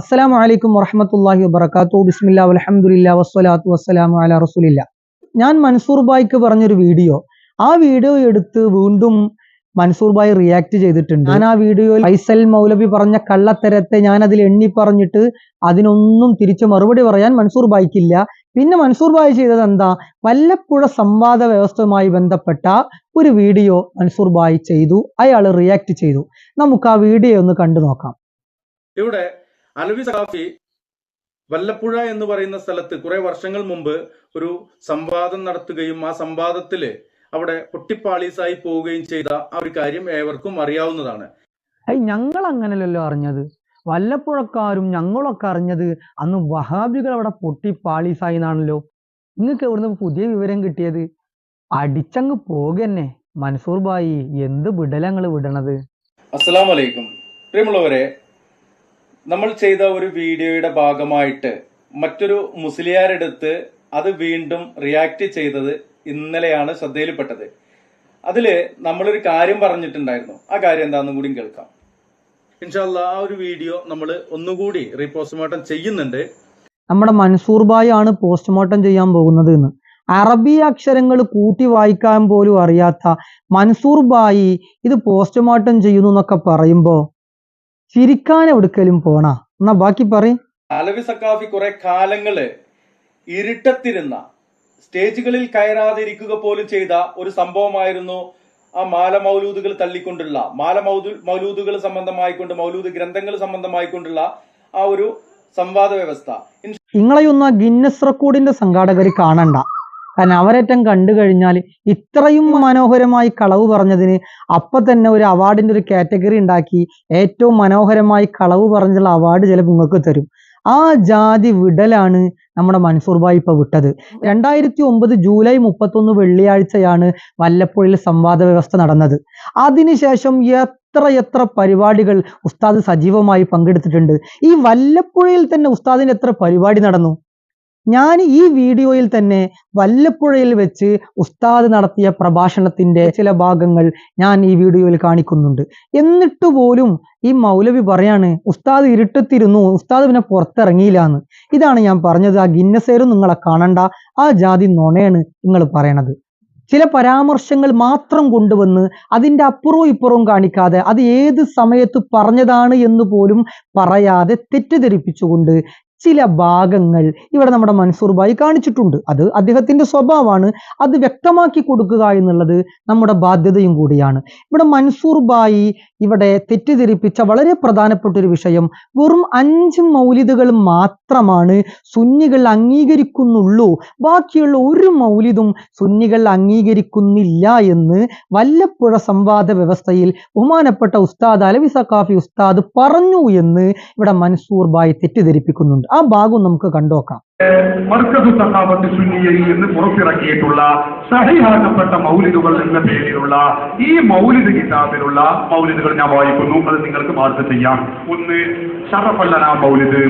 അസ്സലാമു വലൈക്കും വറഹമത്തല്ലാഹി വബർക്കാത്തു ബിസ്മില്ല അലഹമുല്ല വസ്സലാത്തു വസ്സലാമു അല റസൂലില്ല ഞാൻ മൻസൂർ ബായിക്ക് പറഞ്ഞൊരു വീഡിയോ. ആ വീഡിയോ എടുത്ത് വീണ്ടും മൻസൂർ ബായി റിയാക്ട് ചെയ്തിട്ടുണ്ട്. ഞാൻ ആ വീഡിയോയിൽ ഫൈസൽ മൗലവി പറഞ്ഞ കള്ളത്തരത്തെ ഞാൻ അതിൽ എണ്ണി പറഞ്ഞിട്ട് അതിനൊന്നും തിരിച്ച് മറുപടി പറയാൻ മൻസൂർ ബായിക്കില്ല. പിന്നെ മൻസൂർ ബായി ചെയ്തത് എന്താ? വല്ലപ്പുഴ സംവാദ വ്യവസ്ഥയുമായി ബന്ധപ്പെട്ട ഒരു വീഡിയോ മൻസൂർ ബായി ചെയ്തു. അയാൾ റിയാക്ട് ചെയ്തു. നമുക്ക് ആ വീഡിയോ ഒന്ന് കണ്ടു നോക്കാം. ഇവിടെ അലവി സഖാഫി വല്ലപ്പുഴ എന്ന് പറയുന്ന സ്ഥലത്ത് കുറെ വർഷങ്ങൾ മുമ്പ് ഒരു സംവാദം നടത്തുകയും ആ സംവാദത്തിൽ അവിടെ പൊട്ടിപ്പാളീസായി പോവുകയും ചെയ്ത ആ ഒരു കാര്യം ഏവർക്കും അറിയാവുന്നതാണ്. ഞങ്ങൾ അങ്ങനല്ലല്ലോ അറിഞ്ഞത്. വല്ലപ്പുഴക്കാരും ഞങ്ങളൊക്കെ അറിഞ്ഞത് അന്ന് വഹാബികൾ അവിടെ പൊട്ടി പാളീസായി എന്നാണല്ലോ നിങ്ങൾക്ക് എവിടുന്ന് പുതിയ വിവരം കിട്ടിയത്? അടിച്ചങ്ങ് പോകന്നെ. മൻസൂർ ബായി എന്ത് വിടലങ്ങൾ വിടണത്? അസ്സലാമലൈക്കും. പ്രിയമുള്ളവരെ നമ്മൾ ചെയ്ത ഒരു വീഡിയോയുടെ ഭാഗമായിട്ട് മറ്റൊരു മുസ്ലിയാരെടുത്ത് അത് വീണ്ടും റിയാക്ട് ചെയ്തത് ഇന്നലെയാണ് ശ്രദ്ധയിൽപ്പെട്ടത്. അതിൽ നമ്മളൊരു കാര്യം പറഞ്ഞിട്ടുണ്ടായിരുന്നു. ആ കാര്യം എന്താണെന്നും കൂടി കേൾക്കാം. ഇൻഷാല്ല ആ ഒരു വീഡിയോ നമ്മൾ ഒന്നുകൂടി റീപോസ്റ്റ്മോർട്ടം ചെയ്യുന്നുണ്ട്. നമ്മുടെ മൻസൂർ ആണ് പോസ്റ്റ്മോർട്ടം ചെയ്യാൻ പോകുന്നത് എന്ന്. അറബി അക്ഷരങ്ങൾ കൂട്ടി വായിക്കാൻ പോലും അറിയാത്ത മൻസൂർ ഇത് പോസ്റ്റ്മോർട്ടം ചെയ്യുന്നു എന്നൊക്കെ പറയുമ്പോ ചിരിക്കാൻ എവിടുക്കലും പോണ. എന്നാ ബാക്കി പറ അലവി സക്കാഫി കുറെ കാലങ്ങൾ ഇരുട്ടത്തിരുന്ന സ്റ്റേജുകളിൽ കയറാതിരിക്കുക പോലും ചെയ്ത ഒരു സംഭവമായിരുന്നു ആ മാല മൗലൂദുകൾ തള്ളിക്കൊണ്ടുള്ള മാല മൗദു മൗലൂദുകൾ സംബന്ധമായിക്കൊണ്ട് മൗലൂദ് ഗ്രന്ഥങ്ങൾ സംബന്ധമായിക്കൊണ്ടുള്ള ആ ഒരു സംവാദ വ്യവസ്ഥ. നിങ്ങളെയൊന്നും ആ ഗിന്നസ് റെക്കോർഡിന്റെ സംഘാടകർ കാണണ്ട. കാരണം അവരേറ്റം കണ്ടു കഴിഞ്ഞാൽ ഇത്രയും മനോഹരമായി കളവ് പറഞ്ഞതിന് അപ്പൊ തന്നെ ഒരു അവാർഡിന്റെ ഒരു കാറ്റഗറി ഉണ്ടാക്കി ഏറ്റവും മനോഹരമായി കളവ് പറഞ്ഞുള്ള അവാർഡ് ചിലപ്പോൾ നിങ്ങൾക്ക് തരും. ആ ജാതി വിടലാണ് നമ്മുടെ മൻസൂർ ഭായി ഇപ്പൊ വിട്ടത്. രണ്ടായിരത്തി ഒമ്പത് ജൂലൈ മുപ്പത്തൊന്ന് വെള്ളിയാഴ്ചയാണ് വല്ലപ്പുഴയിൽ സംവാദ വ്യവസ്ഥ നടന്നത്. അതിനുശേഷം എത്ര എത്ര പരിപാടികൾ ഉസ്താദ് സജീവമായി പങ്കെടുത്തിട്ടുണ്ട്. ഈ വല്ലപ്പുഴയിൽ തന്നെ ഉസ്താദിന് എത്ര പരിപാടി നടന്നു? ഞാൻ ഈ വീഡിയോയിൽ തന്നെ വല്ലപ്പുഴയിൽ വെച്ച് ഉസ്താദ് നടത്തിയ പ്രഭാഷണത്തിന്റെ ചില ഭാഗങ്ങൾ ഞാൻ ഈ വീഡിയോയിൽ കാണിക്കുന്നുണ്ട്. എന്നിട്ട് പോലും ഈ മൗലവി പറയാണ് ഉസ്താദ് ഇരുട്ടത്തിരുന്നു ഉസ്താദ് പിന്നെ പുറത്തിറങ്ങിയില്ല എന്ന് ഇതാണ് ഞാൻ പറഞ്ഞത്. ആ ഗിന്നസേരും നിങ്ങളെ കാണണ്ട ആ ജാതി നുണയാണ് നിങ്ങൾ പറയണത്. ചില പരാമർശങ്ങൾ മാത്രം കൊണ്ടുവന്ന് അതിന്റെ അപ്പുറവും ഇപ്പുറവും കാണിക്കാതെ അത് ഏത് സമയത്ത് പറഞ്ഞതാണ് എന്ന് പോലും പറയാതെ തെറ്റിദ്ധരിപ്പിച്ചുകൊണ്ട് ചില ഭാഗങ്ങൾ ഇവിടെ നമ്മുടെ മൻസൂർ ഭായി കാണിച്ചിട്ടുണ്ട്. അത് അദ്ദേഹത്തിന്റെ സ്വഭാവമാണ്. അത് വ്യക്തമാക്കി കൊടുക്കുക എന്നുള്ളത് നമ്മുടെ ബാധ്യതയും കൂടിയാണ്. ഇവിടെ മൻസൂർ ഭായി ഇവിടെ തെറ്റിദ്ധരിപ്പിച്ച വളരെ പ്രധാനപ്പെട്ട ഒരു വിഷയം വെറും അഞ്ച് മൗലിദുകൾ മാത്രമാണ് സുന്നികൾ അംഗീകരിക്കുന്നുള്ളൂ. ബാക്കിയുള്ള ഒരു മൗലിദും സുന്നികൾ അംഗീകരിക്കുന്നില്ല എന്ന് വല്ലപ്പുഴ സംവാദ വ്യവസ്ഥയിൽ ബഹുമാനപ്പെട്ട ഉസ്താദ് അലവി സക്കാഫി ഉസ്താദ് പറഞ്ഞു എന്ന് ഇവിടെ മൻസൂർ ഭായി തെറ്റിദ്ധരിപ്പിക്കുന്നുണ്ട്. ആ ഭാഗം നമുക്ക് കണ്ടോക്കാം മർക്കസ് സഹാബത്ത് സുന്നിയയിൽ നിന്ന് പുറത്തിറക്കിയിട്ടുള്ള സഹിഹാക്കപ്പെട്ട മൗലിദുകൾ എന്ന പേരിലുള്ള ഈ മൗലിദ് കിതാബിലുള്ള മൗലിദുകൾ ഞാൻ വായിക്കുന്നു. അത് നിങ്ങൾക്ക് മാർക്ക് ചെയ്യാം. ഒന്ന് ഷറഫല്ലന മൗലിദ്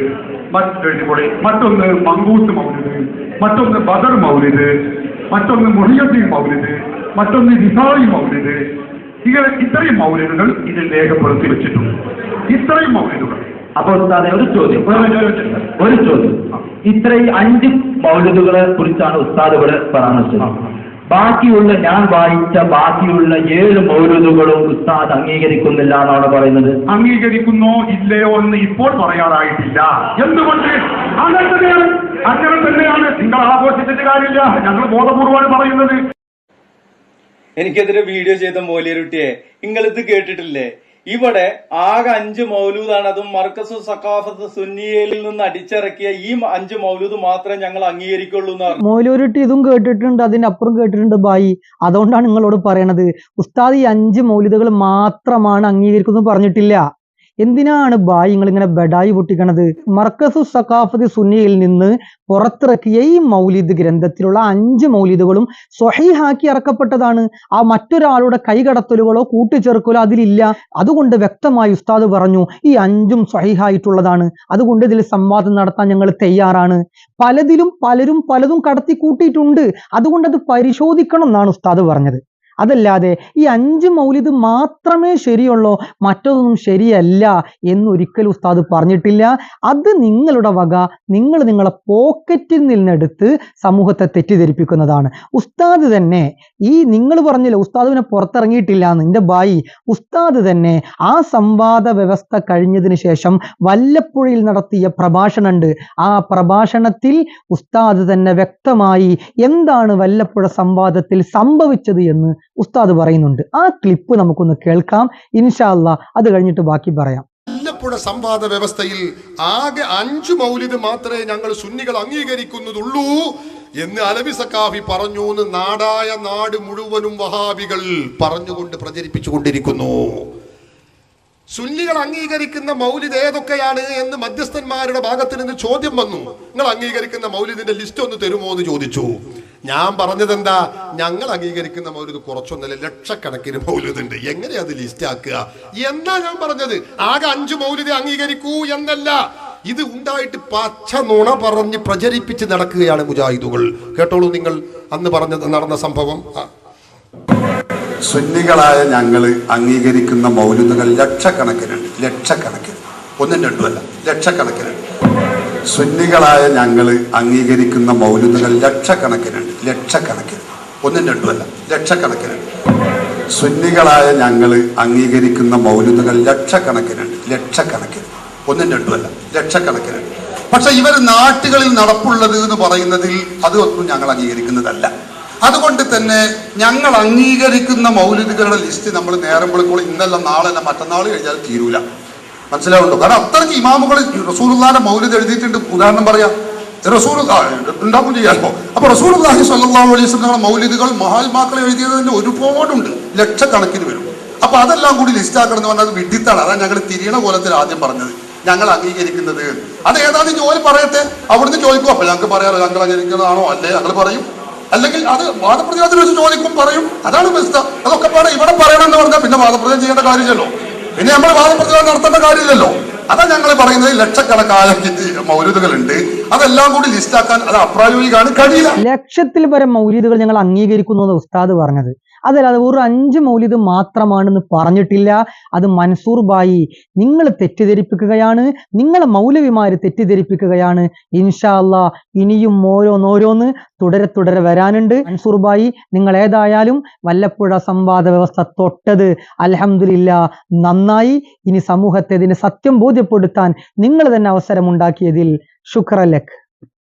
മറ്റ് മറ്റൊന്ന് മങ്കൂത്ത് മൗലിദ് മറ്റൊന്ന് ബദർ മൗലിദ് മറ്റൊന്ന് മുഹിയദ്ദീൻ മൗലിദ് മറ്റൊന്ന് ഹിസായി മൗലിദ്. ഇങ്ങനെ ഇത്രയും മൗലിദുകൾ ഇതിൽ രേഖപ്പെടുത്തി വെച്ചിട്ടുണ്ട്. ഇത്രയും മൗലിദുകൾ. അപ്പൊ ഉസ്താദെ ഒരു ചോദ്യം. ഒരു ചോദ്യം. ഇത്രയും അഞ്ച് മൗലികളെ കുറിച്ചാണ് ഉസ്താദ് ഇവിടെ പരാമർശിച്ചത്. ബാക്കിയുള്ള ഞാൻ വായിച്ച ബാക്കിയുള്ള ഏഴ് മൗലികളും ഉസ്താദ് അംഗീകരിക്കുന്നില്ല എന്നാണ് പറയുന്നത്. അംഗീകരിക്കുന്നോ ഇല്ലയോ എന്ന് ഇപ്പോൾ പറയാറായിട്ടില്ല. എന്തുകൊണ്ട്? അങ്ങനെ തന്നെയാണ്. അങ്ങനെ തന്നെയാണ്. നിങ്ങൾ ആഘോഷിച്ചിട്ട് കാര്യമില്ല. ഞങ്ങൾ ബോധപൂർവമാണ് പറയുന്നത്. എനിക്കെതിരെ വീഡിയോ ചെയ്ത മോലിയരുട്ടിയെ നിങ്ങളിത് കേട്ടിട്ടില്ലേ? ഇവിടെ ആകെ അഞ്ച് മൗലൂദാണ്. അതും മർക്കസു സഖാഫത്ത് സുന്നിയയിൽ നിന്ന് അടിച്ചിറക്കിയ ഈ അഞ്ച് മൗലൂദ് മാത്രമേ ഞങ്ങൾ അംഗീകരിക്കുള്ളൂ എന്ന് മൗലൂരിട്ട് ഇതും കേട്ടിട്ടുണ്ട് അതിനപ്പുറം കേട്ടിട്ടുണ്ട് ബായി. അതുകൊണ്ടാണ് നിങ്ങളോട് പറയണത് ഉസ്താദ് ഈ അഞ്ച് മൗലൂദുകൾ മാത്രമാണ് അംഗീകരിക്കുന്നത് പറഞ്ഞിട്ടില്ല. എന്തിനാണ് ബായിങ്ങൾ ഇങ്ങനെ ബഡായി പൊട്ടിക്കണത്? മർക്കസു സഖാഫതി സുന്നിയിൽ നിന്ന് പുറത്തിറക്കിയ ഈ മൗലിദ് ഗ്രന്ഥത്തിലുള്ള അഞ്ച് മൗലിദുകളും സ്വഹീഹാക്കി ഇറക്കപ്പെട്ടതാണ്. ആ മറ്റൊരാളുടെ കൈകടത്തലുകളോ കൂട്ടിച്ചേർക്കലോ അതിലില്ല. അതുകൊണ്ട് വ്യക്തമായി ഉസ്താദ് പറഞ്ഞു ഈ അഞ്ചും സ്വഹീഹായിട്ടുള്ളതാണ്. അതുകൊണ്ട് ഇതിൽ സംവാദം നടത്താൻ ഞങ്ങൾ തയ്യാറാണ്. പലതിലും പലരും പലതും കടത്തി കൂട്ടിയിട്ടുണ്ട് അതുകൊണ്ട് അത് പരിശോധിക്കണം എന്നാണ് ഉസ്താദ് പറഞ്ഞത്. അതല്ലാതെ ഈ അഞ്ച് മൗലിദ് മാത്രമേ ശരിയുള്ളൂ മറ്റൊന്നും ശരിയല്ല എന്നൊരിക്കലും ഉസ്താദ് പറഞ്ഞിട്ടില്ല. അത് നിങ്ങളുടെ വക നിങ്ങൾ നിങ്ങളെ പോക്കറ്റിൽ നിന്നെടുത്ത് സമൂഹത്തെ തെറ്റിദ്ധരിപ്പിക്കുന്നതാണ്. ഉസ്താദ് തന്നെ ഈ നിങ്ങൾ പറഞ്ഞില്ല ഉസ്താദ് പിന്നെ പുറത്തിറങ്ങിയിട്ടില്ല എന്ന് എന്റെ ബായി ഉസ്താദ് തന്നെ ആ സംവാദ വ്യവസ്ഥ കഴിഞ്ഞതിന് ശേഷം വല്ലപ്പുഴയിൽ നടത്തിയ പ്രഭാഷണമുണ്ട്. ആ പ്രഭാഷണത്തിൽ ഉസ്താദ് തന്നെ വ്യക്തമായി എന്താണ് വല്ലപ്പുഴ സംവാദത്തിൽ സംഭവിച്ചത് എന്ന് ഉസ്താദ് പറയുന്നുണ്ട്. ആ ക്ലിപ്പ് നമുക്കൊന്ന് കേൾക്കാം. ഇൻഷാല്ല അത് കഴിഞ്ഞിട്ട് ബാക്കി പറയാം. മുല്ലപ്പുഴ സംവാദ വ്യവസ്ഥയിൽ ആകെ അഞ്ചു മൗലിദ് മാത്രമേ ഞങ്ങൾ സുന്നികൾ അംഗീകരിക്കുന്നതുള്ളൂ എന്ന് അലവി സക്കാഫി പറഞ്ഞു എന്ന് നാടായ നാട് മുഴുവനും വഹാബികൾ പറഞ്ഞുകൊണ്ട് പ്രചരിപ്പിച്ചു കൊണ്ടിരിക്കുന്നു സുന്നികൾ അംഗീകരിക്കുന്ന മൗലിദ് ഏതൊക്കെയാണ് എന്ന് മധ്യസ്ഥന്മാരുടെ ഭാഗത്ത് നിന്ന് ചോദ്യം വന്നു. നിങ്ങൾ അംഗീകരിക്കുന്ന മൗലിദിന്റെ ലിസ്റ്റ് ഒന്ന് തരുമോ എന്ന് ചോദിച്ചു. ഞാൻ പറഞ്ഞത് എന്താ ഞങ്ങൾ അംഗീകരിക്കുന്ന മൗലൂദ് കുറച്ചൊന്നല്ല ലക്ഷക്കണക്കിന് മൗലൂദുണ്ട്. എങ്ങനെയാ അത് ലിസ്റ്റ് ആക്കുക? എന്നാ ഞാൻ പറഞ്ഞത്? ആകെ അഞ്ച് മൗലൂദ് അംഗീകരിക്കൂ എന്നല്ല. ഇത് ഉണ്ടായിട്ട് പച്ച നുണ പറഞ്ഞ് പ്രചരിപ്പിച്ച് നടക്കുകയാണ് മുജാഹിദുകൾ. കേട്ടോളൂ നിങ്ങൾ അന്ന് പറഞ്ഞത് നടന്ന സംഭവം. സുന്നികളായ ഞങ്ങൾ അംഗീകരിക്കുന്ന മൗലിദുകൾ ലക്ഷക്കണക്കിനുണ്ട്. ലക്ഷക്കണക്കിന്. ഒന്നും രണ്ടുമല്ല ലക്ഷക്കണക്കിനുണ്ട്. സുന്നികളായ ഞങ്ങൾ അംഗീകരിക്കുന്ന മൗലിദുകൾ ലക്ഷക്കണക്കിനുണ്ട്. ലക്ഷക്കണക്കിന്. ഒന്നും രണ്ടുമല്ല. ലക്ഷക്കണക്കിനുണ്ട്. സുന്നികളായ ഞങ്ങൾ അംഗീകരിക്കുന്ന മൗലിദുകൾ ലക്ഷക്കണക്കിനുണ്ട്. ലക്ഷക്കണക്കിന്. ഒന്നും രണ്ടുമല്ല. ലക്ഷക്കണക്കിനുണ്ട്. പക്ഷെ ഇവർ നാട്ടുകളിൽ നടപ്പുള്ളത് എന്ന് പറയുന്നതിൽ അതൊന്നും ഞങ്ങൾ അംഗീകരിക്കുന്നതല്ല. അതുകൊണ്ട് തന്നെ ഞങ്ങൾ അംഗീകരിക്കുന്ന മൗലിദുകളുടെ ലിസ്റ്റ് നമ്മൾ നേരം വിളിക്കുമ്പോൾ ഇന്നല്ല നാളെ അല്ല മറ്റന്നാൾ കഴിഞ്ഞാൽ തീരൂല. മനസ്സിലാവുണ്ടോ കാരണം അത്രയ്ക്ക് ഇമാമുകൾ റസൂലുള്ളാന്റെ മൗലിദ് എഴുതിയിട്ടുണ്ട്. ഉദാഹരണം പറയാം. റസൂൽ ഉണ്ടാക്കും ചെയ്യാമോ അപ്പൊ റസൂൽ സല്ലല്ലാഹു അലൈഹി വസല്ലം മൗലിദുകൾ മഹാത്മാക്കൾ എഴുതിയതിന്റെ ഒരുപാടുണ്ട്. ലക്ഷക്കണക്കിന് വരും അപ്പൊ അതെല്ലാം കൂടി ലിസ്റ്റ് ആക്കണം എന്ന് പറഞ്ഞാൽ വിഡിത്താണ് അതാണ് ഞങ്ങൾ തിരിയണ കോലത്തിൽ ആദ്യം പറഞ്ഞത്. ഞങ്ങൾ അംഗീകരിക്കുന്നത്. അത് ഏതാണ് ജോലി പറയട്ടെ? അവിടുന്ന് ചോദിക്കും. അപ്പൊ ഞങ്ങൾക്ക് പറയാറ് ഞങ്ങൾ അംഗീകരിക്കുന്നതാണോ? അല്ലേ ഞങ്ങൾ പറയും. അല്ലെങ്കിൽ അത് വാദപ്രതിവാദത്തിൽ വെച്ച് ചോദിക്കും പറയും. അതാണ് ബെസ്റ്റ് അതൊക്കെ പാടെ ഇവിടെ പറയണം എന്ന് പറഞ്ഞാൽ പിന്നെ വാദപ്രതിവാദം ചെയ്യേണ്ട കാര്യമില്ലല്ലോ. പിന്നെ നമ്മൾ വാദപ്രതിവാദം നടത്തേണ്ട കാര്യമില്ലല്ലോ. അതാ ഞങ്ങൾ പറയുന്നത് ലക്ഷക്കണക്കായ മൗര്യതകളുണ്ട്. അതെല്ലാം കൂടി ലിസ്റ്റാക്കാൻ അത് അപ്രായോഗികമാണ്. കഴിയില്ല. ലക്ഷത്തിൽ പരം മൗര്യതകൾ ഞങ്ങൾ അംഗീകരിക്കുന്നു എന്ന് ഉസ്താദ് പറഞ്ഞത്. അതല്ലാതെ ഒരു അഞ്ച് മൗലിദ് മാത്രമാണെന്ന് പറഞ്ഞിട്ടില്ല. അത് മൻസൂർ ബായി നിങ്ങൾ തെറ്റിദ്ധരിപ്പിക്കുകയാണ്. നിങ്ങളെ മൗലവിമാര് തെറ്റിദ്ധരിപ്പിക്കുകയാണ്. ഇൻഷാ അല്ലാ ഇനിയും ഓരോന്നോരോന്ന് തുടരെ തുടരെ വരാനുണ്ട്. മൻസൂർ ബായി നിങ്ങൾ ഏതായാലും വല്ലപ്പുഴ സംവാദ വ്യവസ്ഥ തൊട്ടത് അലഹമില്ല നന്നായി. ഇനി സമൂഹത്തെ ഇതിന് സത്യം ബോധ്യപ്പെടുത്താൻ നിങ്ങൾ തന്നെ അവസരമുണ്ടാക്കിയതിൽ ശുക്രലക്.